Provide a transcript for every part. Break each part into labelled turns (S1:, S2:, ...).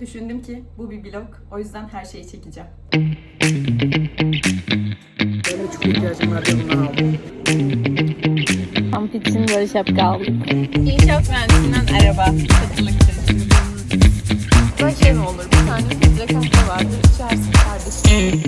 S1: Düşündüm ki bu bir vlog. O yüzden her şeyi çekeceğim.
S2: Benim çok ihtiyacım var canım aldım.
S3: Kamp için böyle şapka aldık.
S1: İnşaat mühendisinden araba. Satılık Böyle şey mi olur? Bir tane filtre kahve vardır. İçersin kardeşim.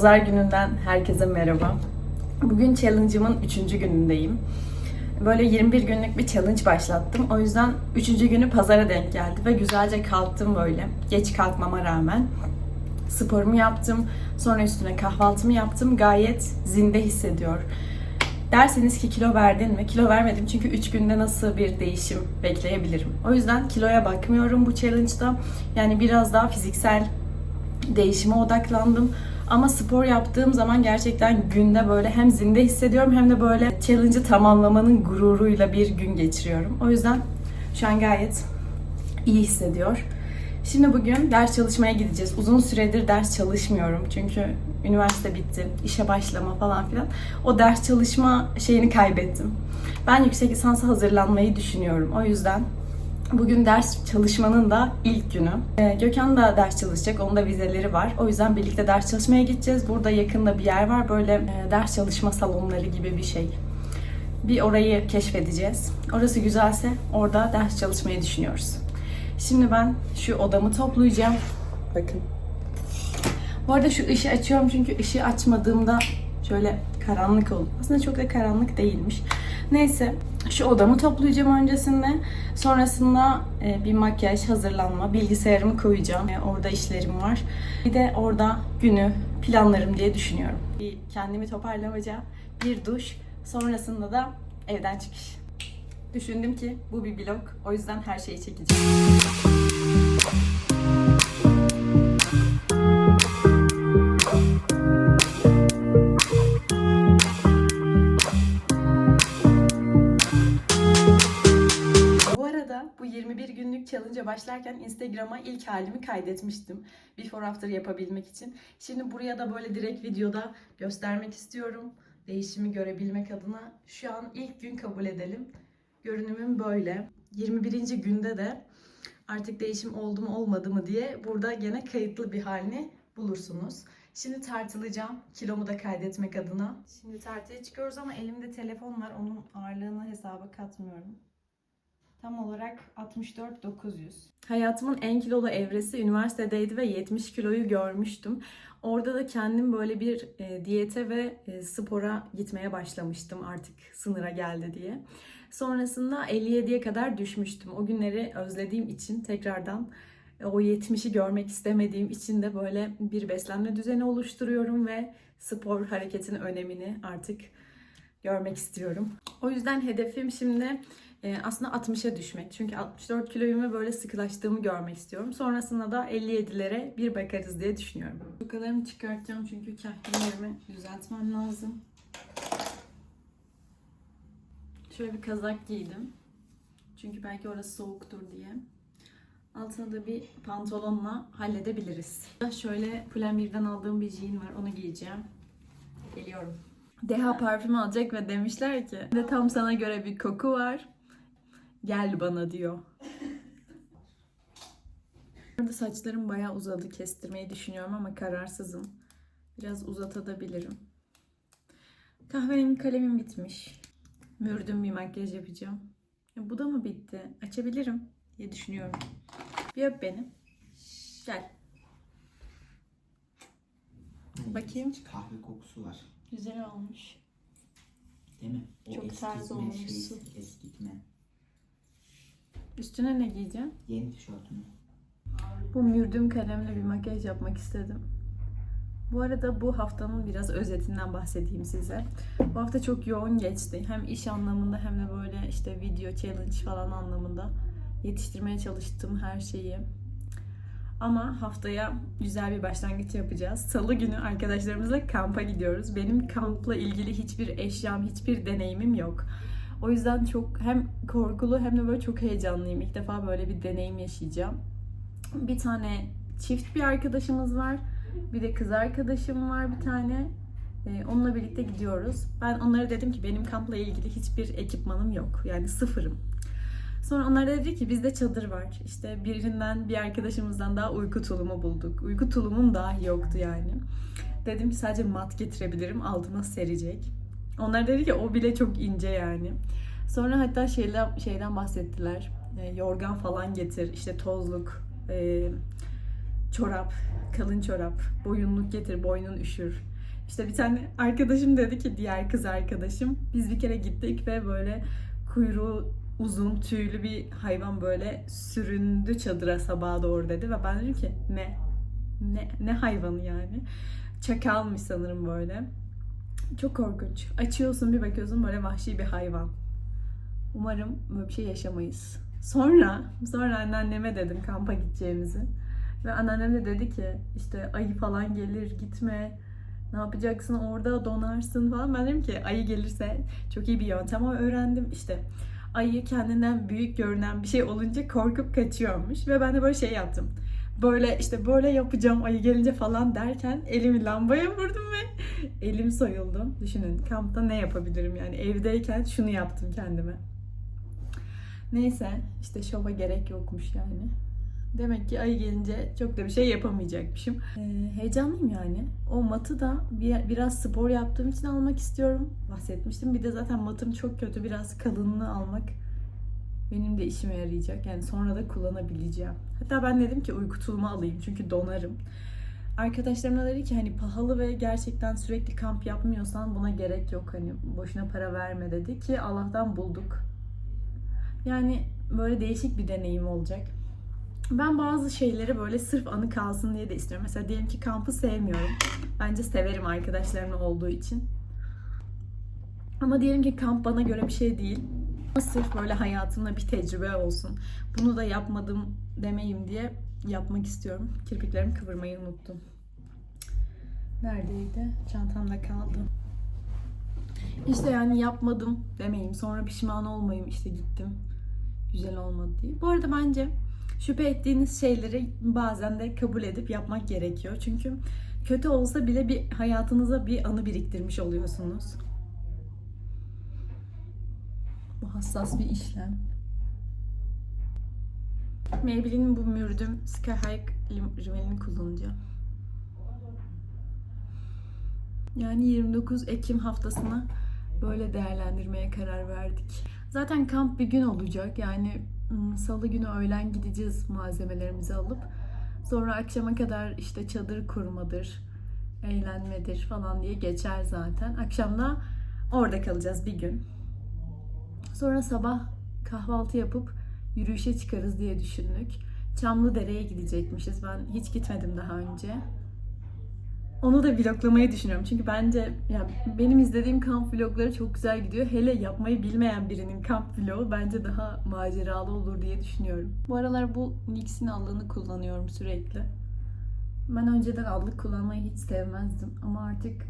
S1: Pazar gününden herkese merhaba. Bugün challenge'ımın 3. günündeyim. Böyle 21 günlük bir challenge başlattım. O yüzden 3. günü pazara denk geldi ve güzelce kalktım böyle. Geç kalkmama rağmen. Sporumu yaptım. Sonra üstüne kahvaltımı yaptım. Gayet zinde hissediyor. Derseniz ki kilo verdin mi? Kilo vermedim çünkü 3 günde nasıl bir değişim bekleyebilirim. O yüzden kiloya bakmıyorum bu challenge'da. Yani biraz daha fiziksel değişime odaklandım. Ama spor yaptığım zaman gerçekten günde böyle hem zinde hissediyorum hem de böyle challenge'ı tamamlamanın gururuyla bir gün geçiriyorum. O yüzden şu an gayet iyi hissediyor. Şimdi bugün ders çalışmaya gideceğiz. Uzun süredir ders çalışmıyorum çünkü üniversite bitti, işe başlama falan filan. O ders çalışma şeyini kaybettim. Ben yüksek lisansa hazırlanmayı düşünüyorum. O yüzden Bugün ders çalışmanın da ilk günü. Ee, Gökhan da ders çalışacak. Onun da vizeleri var. O yüzden birlikte ders çalışmaya gideceğiz. Burada yakında bir yer var. Böyle e, ders çalışma salonları gibi bir şey. Bir orayı keşfedeceğiz. Orası güzelse orada ders çalışmayı düşünüyoruz. Şimdi ben şu odamı toplayacağım. Bakın. Bu arada şu ışığı açıyorum çünkü ışığı açmadığımda şöyle karanlık olur. Aslında çok da karanlık değilmiş. Neyse şu odamı toplayacağım öncesinde. Sonrasında e, bir makyaj, hazırlanma, bilgisayarımı koyacağım. E, orada işlerim var. Bir de orada günü planlarım diye düşünüyorum. Bir kendimi toparlamaca, bir duş, sonrasında da evden çıkış. Düşündüm ki bu bir vlog. O yüzden her şeyi çekeceğim. Challenge'a başlarken Instagram'a ilk halimi kaydetmiştim. Before after yapabilmek için. Şimdi buraya da böyle direkt videoda göstermek istiyorum. Değişimi görebilmek adına. Şu an ilk gün kabul edelim. Görünümüm böyle. 21. günde de artık değişim oldu mu olmadı mı diye burada gene kayıtlı bir halini bulursunuz. Şimdi tartılacağım kilomu da kaydetmek adına. Şimdi tartıya çıkıyoruz ama elimde telefon var. Onun ağırlığını hesaba katmıyorum. Tam olarak 64 900. Hayatımın en kilolu evresi üniversitedeydi ve 70 kiloyu görmüştüm. Orada da kendim böyle bir e, diyete ve e, spora gitmeye başlamıştım artık sınıra geldi diye. Sonrasında 57'ye kadar düşmüştüm. O günleri özlediğim için tekrardan e, o 70'i görmek istemediğim için de böyle bir beslenme düzeni oluşturuyorum ve spor hareketin önemini artık görmek istiyorum. O yüzden hedefim şimdi e, aslında 60'a düşmek. Çünkü 64 kiloyum ve böyle sıkılaştığımı görmek istiyorum. Sonrasında da 57'lere bir bakarız diye düşünüyorum. Tokalarımı çıkartacağım çünkü kahvelerimi düzeltmem lazım. Şöyle bir kazak giydim. Çünkü belki orası soğuktur diye. Altına da bir pantolonla halledebiliriz. Şöyle Pull&Bear'den aldığım bir jean var. Onu giyeceğim. Geliyorum. Deha parfüm alacak ve demişler ki de tam sana göre bir koku var. Gel bana diyor. Burada saçlarım bayağı uzadı. Kestirmeyi düşünüyorum ama kararsızım. Biraz uzatabilirim. Kahverengi kalemim bitmiş. Mürdüm bir makyaj yapacağım. Ya bu da mı bitti? Açabilirim diye düşünüyorum. Bir öp beni. Gel. Bakayım.
S2: Kahve kokusu var.
S1: Güzel olmuş.
S2: Değil mi? O
S1: Çok tarz olmuşsun.
S2: Eskitme.
S1: Üstüne ne giyeceğim?
S2: Yeni tişörtünü.
S1: Bu mürdüm kalemle bir makyaj yapmak istedim. Bu arada bu haftanın biraz özetinden bahsedeyim size. Bu hafta çok yoğun geçti. Hem iş anlamında hem de böyle işte video challenge falan anlamında yetiştirmeye çalıştım her şeyi. Ama haftaya güzel bir başlangıç yapacağız. Salı günü arkadaşlarımızla kampa gidiyoruz. Benim kampla ilgili hiçbir eşyam, hiçbir deneyimim yok. O yüzden çok hem korkulu hem de böyle çok heyecanlıyım. İlk defa böyle bir deneyim yaşayacağım. Bir tane çift bir arkadaşımız var. Bir de kız arkadaşım var bir tane. Ee, onunla birlikte gidiyoruz. Ben onlara dedim ki benim kampla ilgili hiçbir ekipmanım yok. Yani sıfırım. Sonra onlar da dedi ki bizde çadır var. İşte birinden bir arkadaşımızdan daha uyku tulumu bulduk. Uyku tulumum dahi yoktu yani. Dedim ki sadece mat getirebilirim altıma serecek. Onlar dedi ki o bile çok ince yani. Sonra hatta şeyden, şeyden bahsettiler. E, yorgan falan getir, işte tozluk, e, çorap, kalın çorap, boyunluk getir, boynun üşür. İşte bir tane arkadaşım dedi ki diğer kız arkadaşım biz bir kere gittik ve böyle kuyruğu uzun tüylü bir hayvan böyle süründü çadıra sabaha doğru dedi ve ben dedim ki ne ne ne hayvanı yani çakalmış sanırım böyle çok korkunç. Açıyorsun bir bakıyorsun böyle vahşi bir hayvan. Umarım böyle bir şey yaşamayız. Sonra sonra anneanneme dedim kampa gideceğimizi. Ve anneannem de dedi ki işte ayı falan gelir gitme. Ne yapacaksın? Orada donarsın. falan. Ben dedim ki ayı gelirse çok iyi bir yöntem ama öğrendim. İşte ayı kendinden büyük görünen bir şey olunca korkup kaçıyormuş. Ve ben de böyle şey yaptım. Böyle işte böyle yapacağım ayı gelince falan derken elimi lambaya vurdum ve elim soyuldu. Düşünün kampta ne yapabilirim yani evdeyken şunu yaptım kendime. Neyse işte şova gerek yokmuş yani. Demek ki ayı gelince çok da bir şey yapamayacakmışım. Ee, heyecanlıyım yani. O matı da bir, biraz spor yaptığım için almak istiyorum. Bahsetmiştim. Bir de zaten matım çok kötü. Biraz kalınlığı almak benim de işime yarayacak. Yani sonra da kullanabileceğim. Hatta ben dedim ki uyku tulumu alayım çünkü donarım. Arkadaşlarım da dedi ki hani pahalı ve gerçekten sürekli kamp yapmıyorsan buna gerek yok. Hani boşuna para verme dedi ki Allah'tan bulduk. Yani böyle değişik bir deneyim olacak. Ben bazı şeyleri böyle sırf anı kalsın diye de istiyorum. Mesela diyelim ki kampı sevmiyorum. Bence severim arkadaşlarımla olduğu için. Ama diyelim ki kamp bana göre bir şey değil. Sırf böyle hayatımda bir tecrübe olsun. Bunu da yapmadım demeyeyim diye yapmak istiyorum. Kirpiklerimi kıvırmayı unuttum. Neredeydi? Çantamda kaldı. İşte yani yapmadım demeyeyim. Sonra pişman olmayayım. İşte gittim. Güzel olmadı diye. Bu arada bence şüphe ettiğiniz şeyleri bazen de kabul edip yapmak gerekiyor. Çünkü kötü olsa bile bir hayatınıza bir anı biriktirmiş oluyorsunuz. Bu hassas bir işlem. Maybelline'in bu mürdüm Sky High rimelini kullanacağım. Yani 29 Ekim haftasına böyle değerlendirmeye karar verdik. Zaten kamp bir gün olacak. Yani salı günü öğlen gideceğiz malzemelerimizi alıp. Sonra akşama kadar işte çadır kurmadır, eğlenmedir falan diye geçer zaten. Akşamda orada kalacağız bir gün. Sonra sabah kahvaltı yapıp yürüyüşe çıkarız diye düşündük. Çamlıdere'ye gidecekmişiz. Ben hiç gitmedim daha önce. Onu da vloglamayı düşünüyorum. Çünkü bence yani benim izlediğim kamp vlogları çok güzel gidiyor. Hele yapmayı bilmeyen birinin kamp vlogu bence daha maceralı olur diye düşünüyorum. Bu aralar bu NYX'in allığını kullanıyorum sürekli. Ben önceden allık kullanmayı hiç sevmezdim ama artık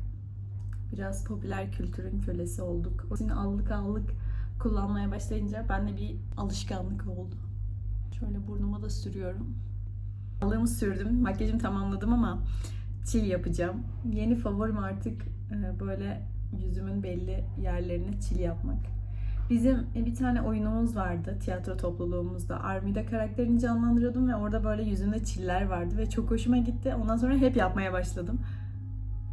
S1: biraz popüler kültürün kölesi olduk. Yüzden allık allık kullanmaya başlayınca bende bir alışkanlık oldu. Şöyle burnuma da sürüyorum. Allığımı sürdüm, makyajımı tamamladım ama çil yapacağım. Yeni favorim artık e, böyle yüzümün belli yerlerine çil yapmak. Bizim e, bir tane oyunumuz vardı tiyatro topluluğumuzda. Armida karakterini canlandırıyordum ve orada böyle yüzümde çiller vardı ve çok hoşuma gitti. Ondan sonra hep yapmaya başladım.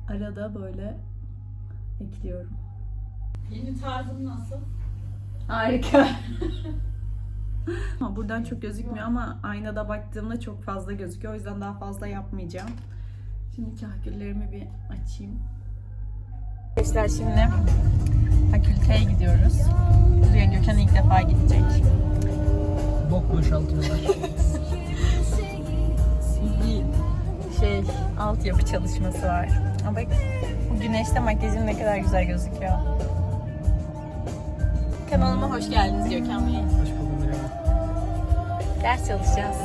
S1: Arada böyle ekliyorum.
S3: Yeni tarzın nasıl?
S1: Harika. Ama Buradan çok gözükmüyor ama aynada baktığımda çok fazla gözüküyor. O yüzden daha fazla yapmayacağım. Şimdi kahküllerimi bir açayım. Arkadaşlar şimdi fakülteye gidiyoruz. Buraya Gökhan ilk defa gidecek.
S2: Bok boşaltıyorlar.
S1: Bir şey altyapı çalışması var. Ama bak bu güneşte makyajım ne kadar güzel gözüküyor. Kanalıma hoş geldiniz Gökhan Bey.
S2: Hoş buldum merhaba.
S1: Ders çalışacağız.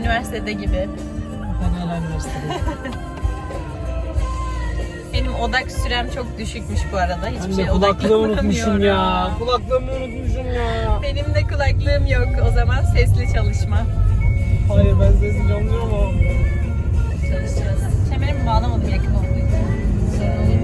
S1: Üniversitede gibi.
S2: Ben hala üniversitedeyim.
S1: Benim odak sürem çok düşükmüş bu arada. Hiçbir şey
S2: kulaklığı unutmuşum ya.
S1: odaklanamıyorum.
S2: Kulaklığımı unutmuşum ya.
S1: Benim de kulaklığım yok. O zaman sesli çalışma.
S2: Hayır ben sesini çalmıyorum ama.
S1: Çalışacağız. Kemerimi bağlamadım yakın olduğu için.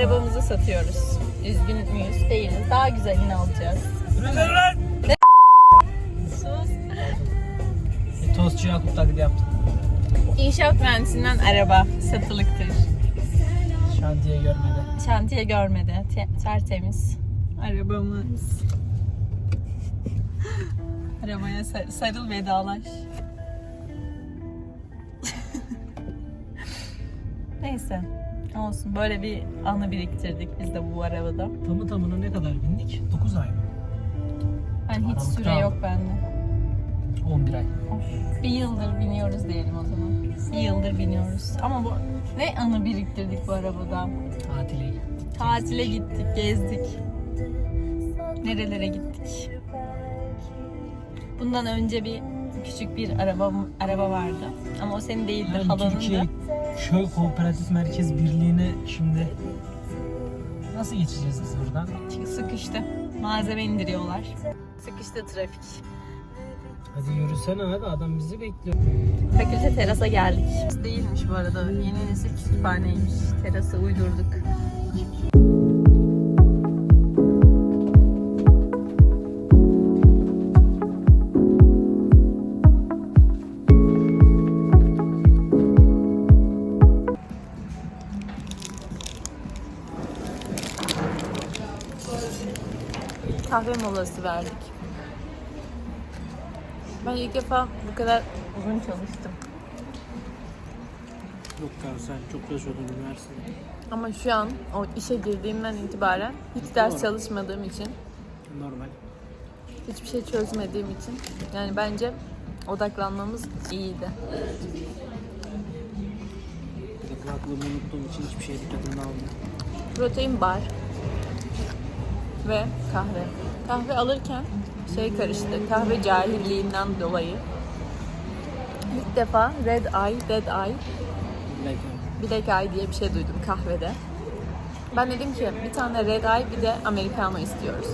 S1: Arabamızı satıyoruz. Üzgün müyüz? Değiliz. Daha güzelini alacağız. Sus.
S2: E, Tostçu Yakup taklidi yaptım.
S1: İnşaat mühendisinden araba satılıktır.
S2: Şantiye görmedi.
S1: Şantiye görmedi. Te- tertemiz. Arabamız. Arabaya sar- sarıl vedalaş. Neyse. Olsun. Böyle bir anı biriktirdik biz de bu arabada.
S2: Tamı tamına ne kadar bindik? 9 ay mı?
S1: Ben hiç
S2: Aralıkta
S1: süre yok bende.
S2: 11 ay.
S1: Of, bir yıldır biniyoruz diyelim o zaman. Bir yıldır biniyoruz. Ama bu ne anı biriktirdik bu arabada.
S2: Tatile gittik.
S1: Tatile gittik, gezdik. Nerelere gittik? Bundan önce bir küçük bir araba araba vardı. Ama o senin değildi,
S2: Yani
S1: halanın
S2: Türkiye. Köy Kooperatif Merkez Birliği'ne şimdi nasıl geçeceğiz biz buradan?
S1: Çünkü sıkıştı. Malzeme indiriyorlar. Sıkıştı trafik.
S2: Hadi yürüsene hadi adam bizi bekliyor.
S1: Fakülte terasa geldik. Değilmiş bu arada. Yeni nesil kütüphaneymiş. Terası uydurduk. Kahve molası verdik. Ben ilk defa bu kadar uzun çalıştım.
S2: Yok abi sen çok yaşıyordun üniversitede.
S1: Ama şu an o işe girdiğimden itibaren hiç ders çalışmadığım için,
S2: Normal.
S1: hiçbir şey çözmediğim için yani bence odaklanmamız iyiydi.
S2: Bir de kulaklığımı unuttuğum için hiçbir şey dikkatimi almıyor.
S1: Protein bar ve kahve. Kahve alırken şey karıştı. Kahve cahilliğinden dolayı. İlk defa Red Eye, Dead Eye. Black Eye diye bir şey duydum kahvede. Ben dedim ki bir tane Red Eye bir de Americano istiyoruz.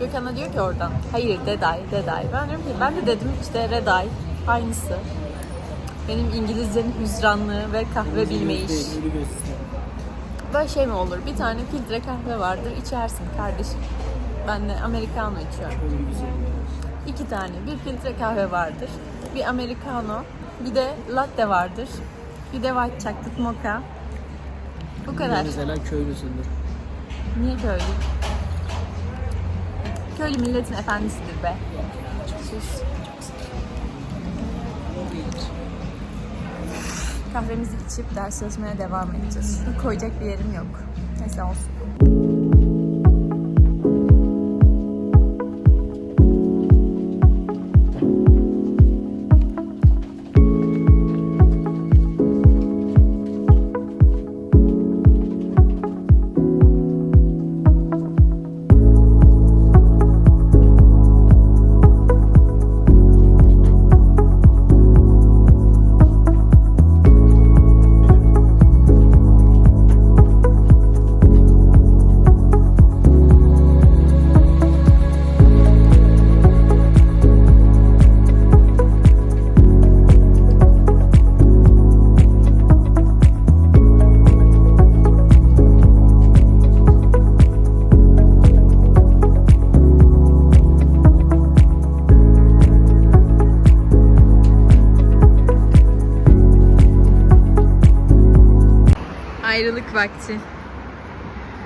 S1: Gökhan'a diyor ki oradan hayır Dead Eye, Dead Eye. Ben diyorum ki ben de dedim işte Red Eye aynısı. Benim İngilizcenin hüzranlığı ve kahve bilmeyiş. Böyle şey mi olur? Bir tane filtre kahve vardır, içersin kardeşim. Ben de americano içiyorum. İki tane. Bir filtre kahve vardır. Bir americano. Bir de latte vardır. Bir de white chocolate mocha. Bu kadar.
S2: Mesela köylüsündür.
S1: Niye köylü? Köylü milletin efendisidir be. Sus. Kahvemizi içip ders çalışmaya devam edeceğiz. Koyacak bir yerim yok. Neyse olsun. Vakti.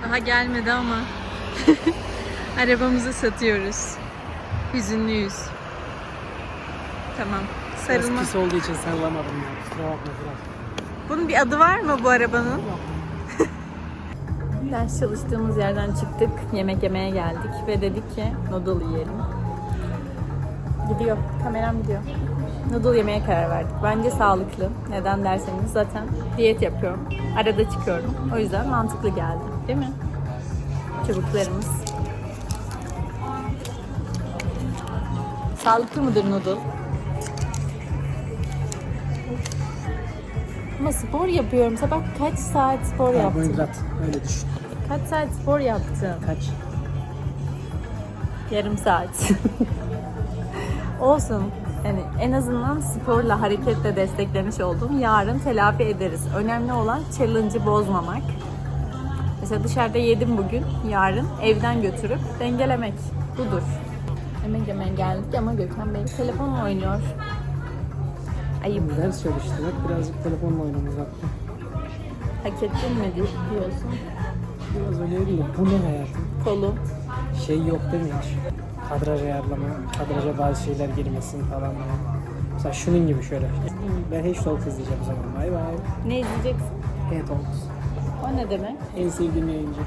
S1: Daha gelmedi ama arabamızı satıyoruz. Hüzünlüyüz. Tamam.
S2: Biraz
S1: Sarılma.
S2: pis olduğu için sallamadım ya. Kusura bakma Fırat.
S1: Bunun bir adı var mı bu arabanın? Ders çalıştığımız yerden çıktık. Yemek yemeye geldik ve dedik ki noodle yiyelim. Gidiyor. Kameram gidiyor. Noodle yemeye karar verdik. Bence sağlıklı. Neden derseniz zaten diyet yapıyorum. Arada çıkıyorum. O yüzden mantıklı geldi. Değil mi? Çubuklarımız. Sağlıklı mıdır noodle? Ama spor yapıyorum. Sabah kaç saat spor yaptım?
S2: Karbonhidrat. Öyle düşün.
S1: Kaç saat spor yaptım?
S2: Kaç?
S1: Yarım saat. Olsun. Yani en azından sporla, hareketle desteklemiş oldum. Yarın telafi ederiz. Önemli olan challenge'ı bozmamak. Mesela dışarıda yedim bugün, yarın evden götürüp dengelemek. Budur. Yemek yemeye geldik ama Gökhan Bey telefonla oynuyor. Ayıp.
S2: Ders çalıştırak birazcık telefonla oynamamız vakti.
S1: Hak ettin mi diyorsun?
S2: Biraz oynayalım da bu ne hayatım?
S1: Kolu.
S2: Şey yok değil mi hiç? Kadraj ayarlama, kadraja bazı şeyler girmesin falan. Mesela şunun gibi şöyle. Ben H Talk izleyeceğim o zaman. Bay bay.
S1: Ne izleyeceksin?
S2: H Talks.
S1: O ne demek?
S2: En sevdiğim yayıncı.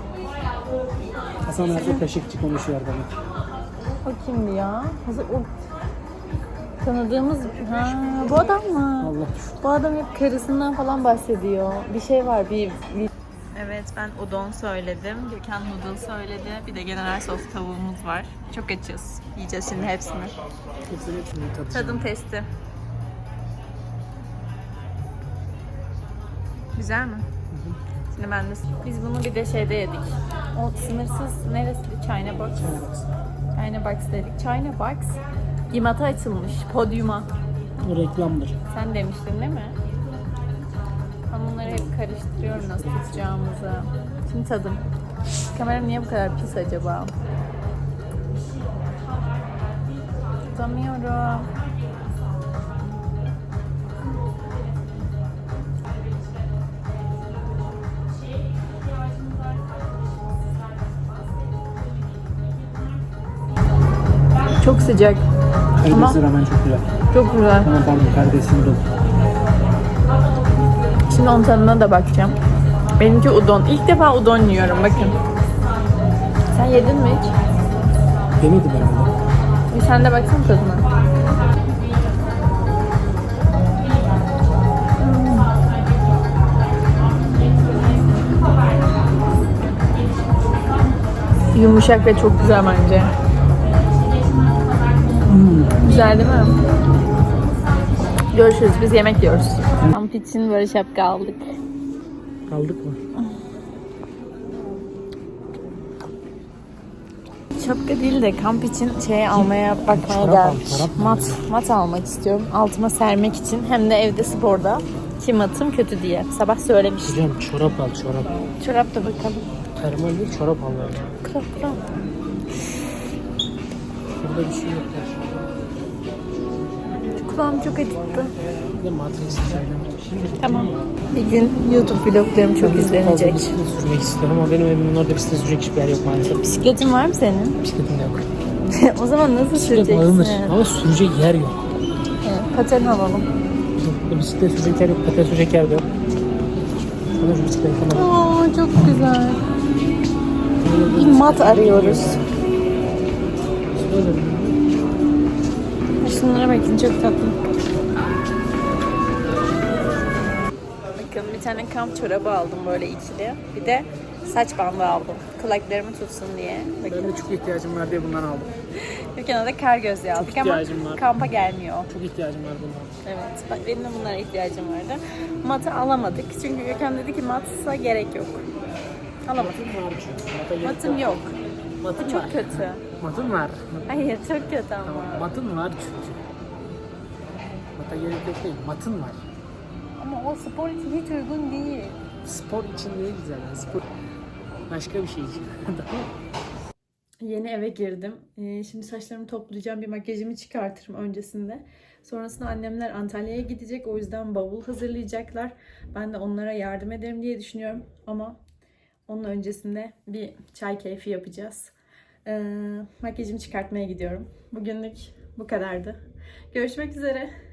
S2: Hasan Erce Kaşıkçı konuşuyor bana.
S1: O kimdi ya? Hazır o tanıdığımız ha bu adam mı?
S2: Allah.
S1: Bu adam hep karısından falan bahsediyor. Bir şey var bir, bir... Evet ben udon söyledim. Gökhan noodle söyledi. Bir de general sos tavuğumuz var. Çok açız. Yiyeceğiz şimdi hepsini.
S2: Hepsini hepsini tadacağım.
S1: Tadım testi. Güzel mi? Şimdi ben de biz bunu bir de şeyde yedik. O sınırsız neresi? China Box. China Box dedik. China Box Gimata açılmış. Podyuma.
S2: O reklamdır.
S1: Sen demiştin değil mi? Ben bunları hep karıştırıyorum nasıl tutacağımızı. Şimdi tadım. Kameram niye bu kadar pis acaba? Tutamıyorum. Çok sıcak.
S2: Karidesli ramen çok güzel.
S1: Çok güzel.
S2: Tamam pardon karidesli noodle.
S1: Şimdi onun tadına da bakacağım. Benimki udon. İlk defa udon yiyorum bakın. Sen yedin mi hiç?
S2: Demedim herhalde.
S1: Bir sen de baksana tadına. Hmm. Yumuşak ve çok güzel bence. Güzel değil mi? Görüşürüz. Biz yemek yiyoruz. Kamp için böyle şapka aldık.
S2: Kaldık mı?
S1: Şapka değil de kamp için şey almaya bakmaya
S2: al,
S1: gelmiş.
S2: mı
S1: mat, mat almak istiyorum. Altıma sermek için. Hem de evde sporda. Ki matım kötü diye. Sabah söylemiştim.
S2: Hocam çorap al çorap.
S1: Çorap da bakalım.
S2: Termal değil çorap al yani.
S1: Kral kral.
S2: Burada bir şey yok. ya.
S1: Kulağım çok acıttı. Tamam. Bir gün YouTube vloglarım çok izlenecek.
S2: bisiklet sürmek istiyorum ama benim evimin orada bisiklet sürecek hiçbir yer yok maalesef.
S1: Bisikletin var mı senin?
S2: Bisikletim yok.
S1: o zaman nasıl
S2: Bisiklet
S1: süreceksin?
S2: alınır ama sürecek yer yok.
S1: Evet, paten alalım.
S2: Bisiklet sürecek yer yok, paten sürecek yer yok. Sana şu bisikleti tamam.
S1: Aa, çok güzel. Bir mat arıyoruz. Şunlara bakın çok tatlı. Bakın bir tane kamp çorabı aldım böyle ikili. Bir de saç bandı aldım. Kulaklarımı tutsun diye.
S2: Ben
S1: Bakın.
S2: de çok ihtiyacım var diye bundan aldım.
S1: Bir kenarda kar gözlüğü aldık ama
S2: ihtiyacım var.
S1: kampa gelmiyor.
S2: Çok ihtiyacım var bundan.
S1: Evet, bak benim de bunlara ihtiyacım vardı. Matı alamadık çünkü Gökhan dedi ki matsa gerek yok.
S2: Gerek
S1: Matım yok.
S2: Matım
S1: Bu çok
S2: var.
S1: kötü.
S2: Matım var.
S1: Hayır çok kötü ama.
S2: Tamam. Matın var çünkü. Mata gerek yok değil. Matın var.
S1: Ama o spor için hiç uygun değil.
S2: Spor için değil zaten. Spor başka bir şey için.
S4: Yeni eve girdim. Ee, şimdi saçlarımı toplayacağım. Bir makyajımı çıkartırım öncesinde. Sonrasında annemler Antalya'ya gidecek. O yüzden bavul hazırlayacaklar. Ben de onlara yardım ederim diye düşünüyorum. Ama onun öncesinde bir çay keyfi yapacağız. Ee, makyajımı çıkartmaya gidiyorum. Bugünlük bu kadardı. Görüşmek üzere.